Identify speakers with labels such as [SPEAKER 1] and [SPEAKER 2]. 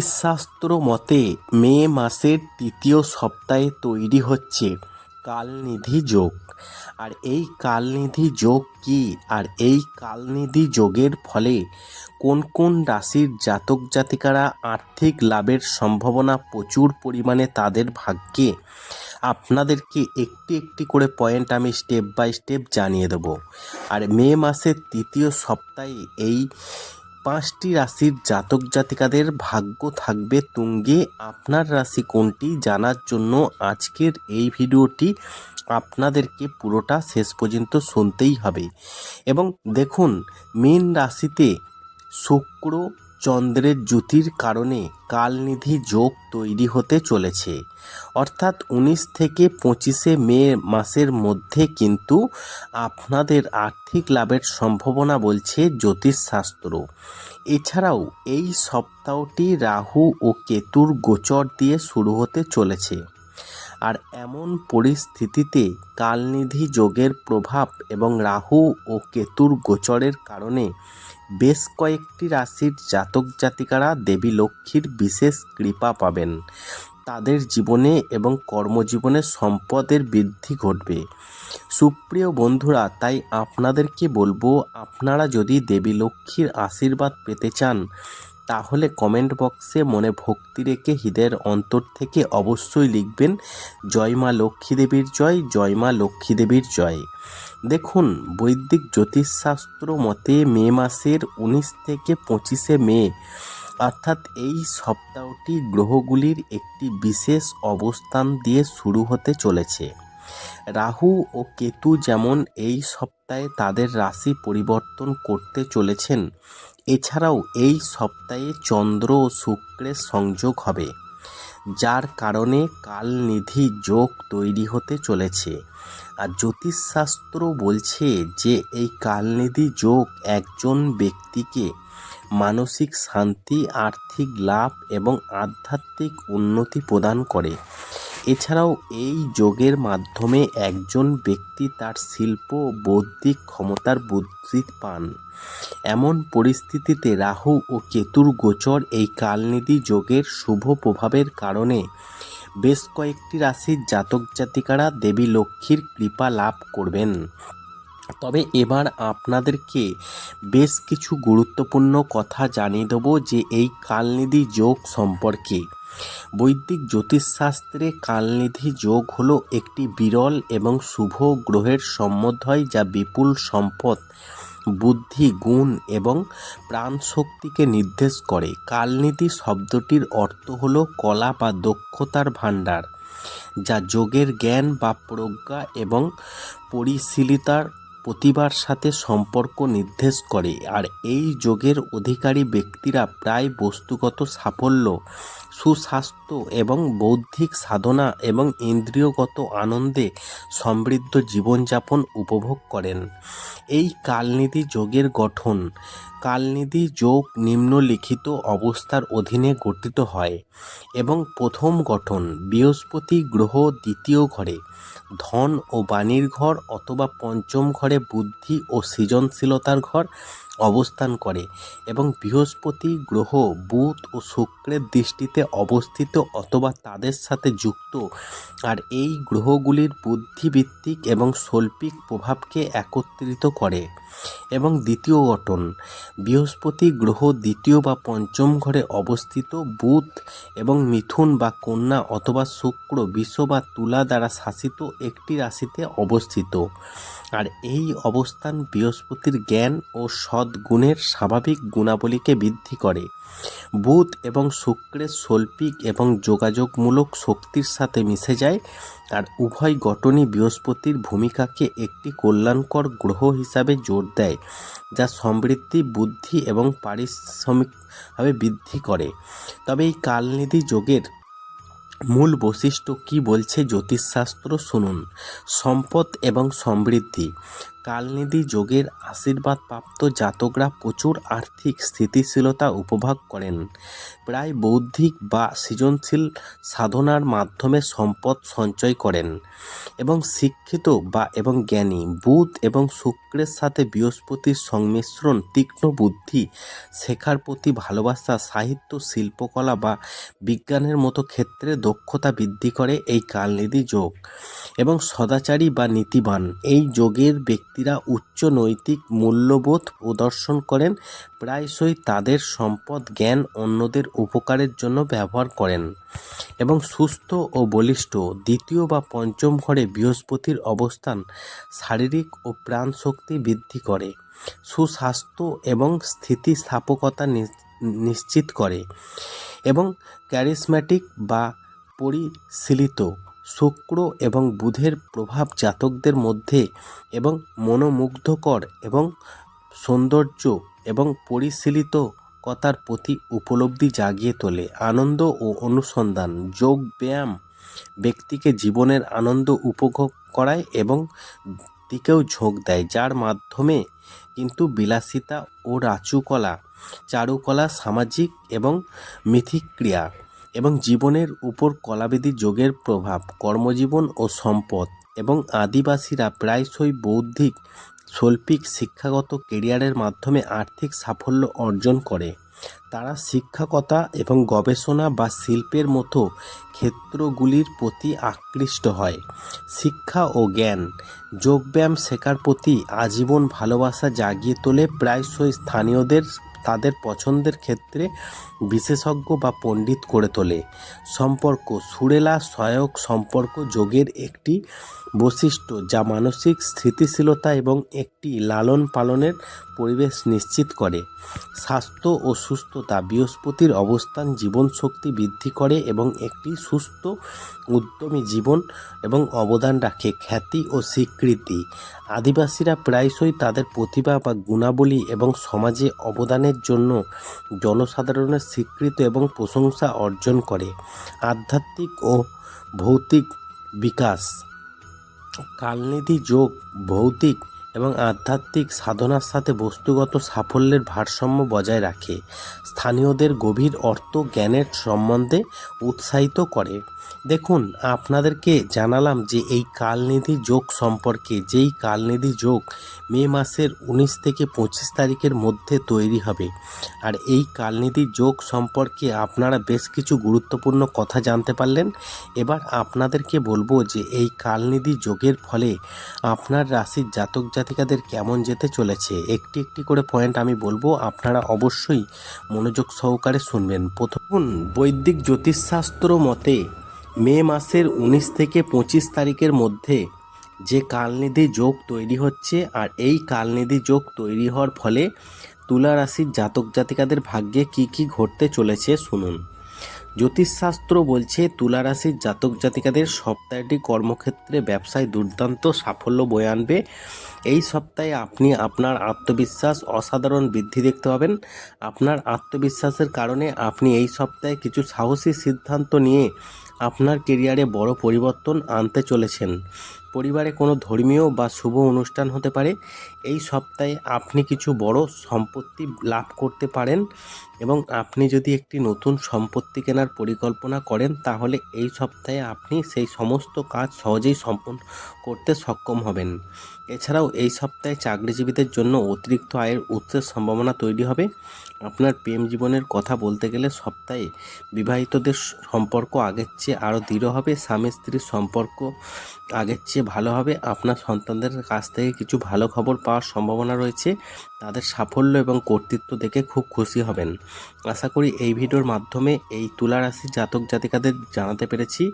[SPEAKER 1] শাস্ত্র মতে মে মাসের তৃতীয় সপ্তাহে তৈরি হচ্ছে কালনিধি যোগ। আর এই কালনিধি যোগ কী? আর এই কালনিধি যোগের ফলে কোন কোন রাশির জাতক জাতিকারা আর্থিক লাভের সম্ভাবনা প্রচুর পরিমাণে তাদের ভাগ্যে? আপনাদেরকে একটি একটি করে পয়েন্ট আমি স্টেপ বাই স্টেপ জানিয়ে দেবো। আর মে মাসের তৃতীয় সপ্তাহে এই পাঁচটি রাশির জাতক জাতিকাদের ভাগ্য থাকবে তুঙ্গে। আপনার রাশি কোনটি জানার জন্য আজকের এই ভিডিওটি আপনাদেরকে পুরোটা শেষ পর্যন্ত শুনতেই হবে। এবং দেখুন, মেন রাশিতে শুক্র চন্দ্রের জ্যোতির কারণে কালনিধি যোগ তৈরি হতে চলেছে। অর্থাৎ উনিশ থেকে পঁচিশে মে মাসের মধ্যে কিন্তু আপনাদের আর্থিক লাভের সম্ভাবনা বলছে জ্যোতিষশাস্ত্র। এছাড়াও এই সপ্তাহটি রাহু ও কেতুর গোচর দিয়ে শুরু হতে চলেছে। আর এমন পরিস্থিতিতে কালনিধি যোগের প্রভাব এবং রাহু ও কেতুর গোচরের কারণে বেশ কয়েকটি রাশির জাতক জাতিকারা দেবী লক্ষ্মীর বিশেষ কৃপা পাবেন। তাদের জীবনে এবং কর্মজীবনে সম্পদের বৃদ্ধি ঘটবে। সুপ্রিয় বন্ধুরা, তাই আপনাদেরকে বলব, আপনারা যদি দেবী লক্ষ্মীর আশীর্বাদ পেতে চান, তাহলে কমেন্ট বক্সে মনে ভক্তি রেখে হৃদয়ের অন্তর থেকে অবশ্যই লিখবেন, জয় মা লক্ষ্মী দেবীর জয় জয় মা লক্ষ্মী দেবীর জয়। দেখুন, বৈদিক জ্যোতিষশাস্ত্র মতে মে মাসের উনিশ থেকে পঁচিশে মে, অর্থাৎ এই সপ্তাহটি গ্রহগুলির একটি বিশেষ অবস্থান দিয়ে শুরু হতে চলেছে। রাহু ও কেতু যেমন এই সপ্তাহে তাদের রাশি পরিবর্তন করতে চলেছেন, এছাড়াও এই সপ্তাহে চন্দ্র ও শুক্রের সংযোগ হবে, যার কারণে কালনিধি যোগ তৈরি হতে চলেছে। আর জ্যোতিষশাস্ত্র বলছে যে এই কালনিধি যোগ একজন ব্যক্তিকে মানসিক শান্তি, আর্থিক লাভ এবং আধ্যাত্মিক উন্নতি প্রদান করে। এছাড়াও এই যোগের মাধ্যমে একজন ব্যক্তি তার শিল্প, বৌদ্ধিক ক্ষমতার বুদ্ধি পান। এমন পরিস্থিতিতে রাহু ও কেতুর গোচর এই কালনিধি যোগের শুভ প্রভাবের কারণে বেশ কয়েকটি রাশির জাতক জাতিকারা দেবী লক্ষ্মীর কৃপা লাভ করবেন। তবে এবার আপনাদেরকে বেশ কিছু গুরুত্বপূর্ণ কথা জানিয়ে দেবো যে এই কালনিধি যোগ সম্পর্কে। বৈদিক জ্যোতিষশাস্ত্রে কালনিধি যোগ হলো একটি বিরল এবং শুভ গ্রহের সম্বন্ধয় যা বিপুল সম্পদ বুদ্ধি, গুণ এবং প্রাণশক্তিকে নির্দেশ করে। কালনীতি শব্দটির অর্থ হলো কলা বা দক্ষতার ভাণ্ডার, যা যোগের জ্ঞান বা প্রজ্ঞা এবং পরিশীলিতার প্রতিভার সাথে সম্পর্ক নির্দেশ করে। আর এই যোগের অধিকারী ব্যক্তিরা প্রায় বস্তুগত সাফল্য, সুস্বাস্থ্য এবং বৌদ্ধিক সাধনা এবং ইন্দ্রিয়গত আনন্দে সমৃদ্ধ জীবনযাপন উপভোগ করেন। এই কালনিধি যোগের গঠন। কালনিধি যোগ নিম্নলিখিত অবস্থার অধীনে গঠিত হয় এবং প্রথম গঠন বৃহস্পতি গ্রহ দ্বিতীয় ঘরে। ধন ও বাণীর ঘর অথবা পঞ্চম ঘরে বুদ্ধি ও সৃজনশীলতার ঘর অবস্থান করে এবং বৃহস্পতি গ্রহ বুধ ও শুক্রের দৃষ্টিতে অবস্থিত অথবা তাদের সাথে যুক্ত। আর এই গ্রহগুলির বুদ্ধিভিত্তিক এবং শৈল্পিক প্রভাবকে একত্রিত করে। এবং দ্বিতীয় গঠন, বৃহস্পতি গ্রহ দ্বিতীয় বা পঞ্চম ঘরে অবস্থিত বুধ এবং মিথুন বা কন্যা অথবা শুক্র বিশ্ব বা তুলা দ্বারা শাসিত একটি রাশিতে অবস্থিত। আর এই অবস্থান বৃহস্পতির জ্ঞান ও সদ্গুণের স্বাভাবিক গুণাবলীকে বৃদ্ধি করে। বুধ এবং শুক্রের শৈল্পিক এবং যোগাযোগমূলক শক্তির সাথে মিশে যায়। আর উভয় গঠনই বৃহস্পতির ভূমিকাকে একটি কল্যাণকর গ্রহ হিসাবে জোর দেয়, যা সমৃদ্ধি, বুদ্ধি এবং পারিশ্রমিকভাবে বৃদ্ধি করে। তবে এই কালনিধি যোগের মূল বৈশিষ্ট্য কি বলছে জ্যোতিষশাস্ত্র শুনুন। সম্পদ এবং সমৃদ্ধি। কালনিধি যোগের আশীর্বাদপ্রাপ্ত জাতকরা প্রচুর আর্থিক স্থিতিশীলতা উপভোগ করেন। প্রায় বৌদ্ধিক বা সৃজনশীল সাধনার মাধ্যমে সম্পদ সঞ্চয় করেন এবং শিক্ষিত বা এবং জ্ঞানী। বুধ এবং শুক্রের সাথে বৃহস্পতির সংমিশ্রণ তীক্ষ্ণ বুদ্ধি, শেখার প্রতি ভালোবাসা, সাহিত্য, শিল্পকলা বা বিজ্ঞানের মতো ক্ষেত্রে দক্ষতা বৃদ্ধি করে এই কালনিধি যোগ এবং সদাচারী বা নীতিবান। এই যোগের ব্যক্তিরা উচ্চ নৈতিক মূল্যবোধ প্রদর্শন করেন, প্রায়শই তাদের সম্পদ, জ্ঞান অন্যদের উপকারের জন্য ব্যবহার করেন এবং সুস্থ ও বলিষ্ঠ। দ্বিতীয় বা পঞ্চম ঘরে বৃহস্পতির অবস্থান শারীরিক ও প্রাণ শক্তি বৃদ্ধি করে, সুস্বাস্থ্য এবং স্থিতিস্থাপকতা নিশ্চিত করে এবং ক্যারিসম্যাটিক বা পরিশীলিত। শুক্র এবং বুধের প্রভাব জাতকদের মধ্যে এবং মনোমুগ্ধকর এবং সৌন্দর্য এবং পরিশীলিত পরিশীলিতকতার প্রতি উপলব্ধি জাগিয়ে তোলে। আনন্দ ও অনুসন্ধান, যোগ ব্যায়াম ব্যক্তিকে জীবনের আনন্দ উপভোগ করায় এবং দিকেও ঝোঁক দেয়, যার মাধ্যমে কিন্তু বিলাসিতা ও রাচুকলা চারুকলা, সামাজিক এবং মিথিক্রিয়া এবং জীবনের উপর কলাবিধি যোগের প্রভাব, কর্মজীবন ও সম্পদ এবং আদিবাসীরা প্রায়শই বৌদ্ধিক, শৈল্পিক, শিক্ষাগত কেরিয়ারের মাধ্যমে আর্থিক সাফল্য অর্জন করে। তারা শিক্ষকতা এবং গবেষণা বা শিল্পের মতো ক্ষেত্রগুলির প্রতি আকৃষ্ট হয়। শিক্ষা ও জ্ঞান, যোগব্যায়াম শেখার প্রতি আজীবন ভালোবাসা জাগিয়ে তোলে প্রায়শই স্থানীয়দের তাদের পছন্দের ক্ষেত্রে বিশেষজ্ঞ বা পণ্ডিত করে তোলে। সম্পর্ক, সুরেলা সহায়ক সম্পর্ক যোগের একটি বৈশিষ্ট্য যা মানসিক স্থিতিশীলতা এবং একটি লালন পালনের পরিবেশ নিশ্চিত করে। স্বাস্থ্য ও সুস্থতা বৃহস্পতির অবস্থান, জীবনশক্তি বৃদ্ধি করে এবং একটি সুস্থ, উদ্যমী জীবন এবং অবদান রাখে। খ্যাতি ও স্বীকৃতি। আদিবাসীরা প্রায়শই তাদের প্রতিভা বা গুণাবলী এবং সমাজে অবদানের জন্য জনসাধারণের স্বীকৃত এবং প্রশংসা অর্জন করে। আধ্যাত্মিক ও ভৌতিক বিকাশ। কালনিধি যোগ ভৌতিক এবং আধ্যাত্মিক সাধনার সাথে বস্তুগত সাফল্যের ভারসাম্য বজায় রাখে। স্থানীয়দের গভীর অর্থ জ্ঞানের সম্বন্ধে উৎসাহিত করে। দেখুন, আপনাদেরকে জানালাম যে এই কালনিধি যোগ সম্পর্কে, যেই কালনিধি যোগ মে মাসের উনিশ থেকে পঁচিশ তারিখের মধ্যে তৈরি হবে। আর এই কালনিধি যোগ সম্পর্কে আপনারা বেশ কিছু গুরুত্বপূর্ণ কথা জানতে পারলেন। এবার আপনাদেরকে বলব যে এই কালনিধি যোগের ফলে আপনার রাশির জাতক জাতিকাদের কেমন যেতে চলেছে, একটি একটি করে পয়েন্ট আমি বলব, আপনারা অবশ্যই মনোযোগ সহকারে শুনবেন। প্রথম, বৈদিক জ্যোতিষশাস্ত্র মতে মে মাসের উনিশ থেকে পঁচিশ তারিখের মধ্যে যে কালনিধি যোগ তৈরি হচ্ছে আর এই কালনিধি যোগ তৈরি হওয়ার ফলে তুলা রাশির জাতক জাতিকাদের ভাগ্যে কি কি ঘটতে চলেছে, শুনুন। জ্যোতিষশাস্ত্র বলছে তুলা রাশির জাতক জাতিকাদের সপ্তাহটি কর্মক্ষেত্রে ব্যবসায় দুর্দান্ত সাফল্য বয়ে আনবে। এই সপ্তাহে আপনি আপনার আত্মবিশ্বাস অসাধারণ বৃদ্ধি দেখতে পাবেন। আপনার আত্মবিশ্বাসের কারণে আপনি এই সপ্তাহে কিছু সাহসী সিদ্ধান্ত নিয়ে আপনার কেরিয়ারে বড় পরিবর্তন আনতে চলেছেন। পরিবারে কোনো ধর্মীয় বা শুভ অনুষ্ঠান হতে পারে। এই সপ্তাহে আপনি কিছু বড় সম্পত্তি লাভ করতে পারেন এবং আপনি যদি একটি নতুন সম্পত্তি কেনার পরিকল্পনা করেন, তাহলে এই সপ্তাহে আপনি সেই সমস্ত কাজ সহজেই সম্পন্ন করতে সক্ষম হবেন। এছাড়াও এই সপ্তাহে চাকরিজীবীদের জন্য অতিরিক্ত আয়ের উৎসের সম্ভাবনা তৈরি হবে। আপনার প্রেম জীবনের কথা বলতে গেলে সপ্তাহে বিবাহিতদের সম্পর্ক আগের চেয়ে আরও দৃঢ় হবে, স্বামী স্ত্রীর সম্পর্ক আগের চেয়ে ভালো হবে। আপনার সন্তানদের কাছ থেকে কিছু ভালো খবর পাওয়ার সম্ভাবনা রয়েছে। তাদের সাফল্য এবং কর্তৃত্ব দেখে খুব খুশি হবেন। আশা করি এই ভিডিওর মাধ্যমে এই তুলা রাশির জাতক জাতিকাদের জানাতে পেরেছি।